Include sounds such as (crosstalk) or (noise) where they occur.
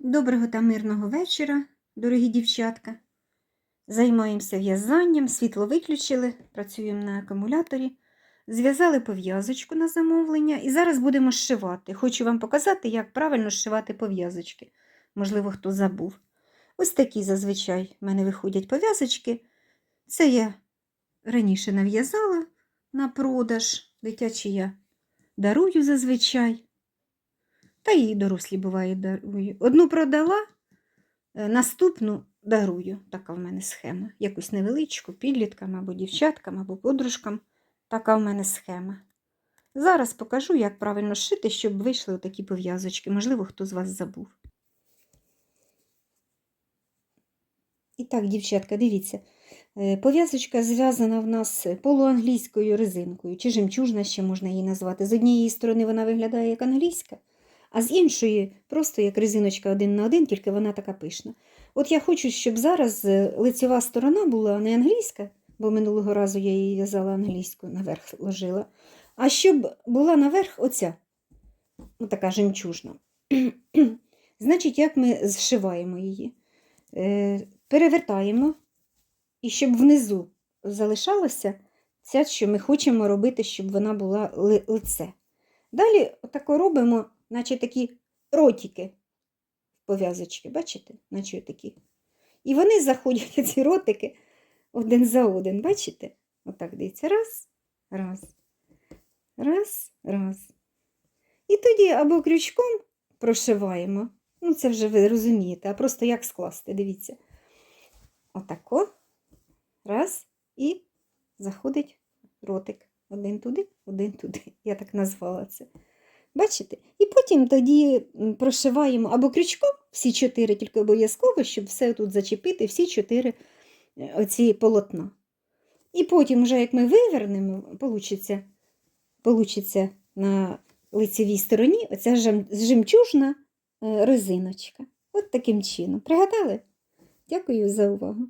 Доброго та мирного вечора, дорогі дівчатка. Займаємося в'язанням, світло виключили, працюємо на акумуляторі. Зв'язали пов'язочку на замовлення і зараз будемо зшивати. Хочу вам показати, як правильно зшивати пов'язочки. Можливо, хто забув. Ось такі зазвичай в мене виходять пов'язочки. Це я раніше нав'язала на продаж. Дитячі я дарую зазвичай. Та і дорослі буває дарую. Одну продала, е, наступну дарую. Така в мене схема. Якусь невеличку, підліткам або дівчаткам, або подружкам. Така в мене схема. Зараз покажу, як правильно шити, щоб вийшли такі пов'язочки. Можливо, хто з вас забув. І так, дівчатка, дивіться. Е, Пов'язочка зв'язана в нас полуанглійською резинкою, чи жемчужна ще можна її назвати. З однієї сторони вона виглядає як англійська, а з іншої просто як резиночка один на один, тільки вона така пишна. От я хочу, щоб зараз е, лицева сторона була не англійська, бо минулого разу я її в'язала англійською, наверх ложила, а щоб була наверх оця, така жемчужна. (clears throat) Значить, як ми зшиваємо її? Е, Перевертаємо, і щоб внизу залишалося ця, що ми хочемо робити, щоб вона була лице. Далі отако робимо, наче такі ротики в пов'язочки, бачите? Наче такі. І вони заходять, ці ротики, один за один, бачите? Отак дивіться. Раз, раз, раз, раз. І тоді або крючком прошиваємо. Ну, це вже ви розумієте, а просто як скласти, дивіться. Отако. Раз, і заходить ротик. Один туди, один туди. Я так назвала це. Бачите? І потім тоді прошиваємо або крючком всі чотири, тільки обов'язково, щоб все тут зачепити, всі чотири е, оці полотна. І потім, вже як ми вивернемо, получиться, получиться на лицевій стороні оця жемчужна е, резиночка. От таким чином. Пригадали? Дякую за увагу.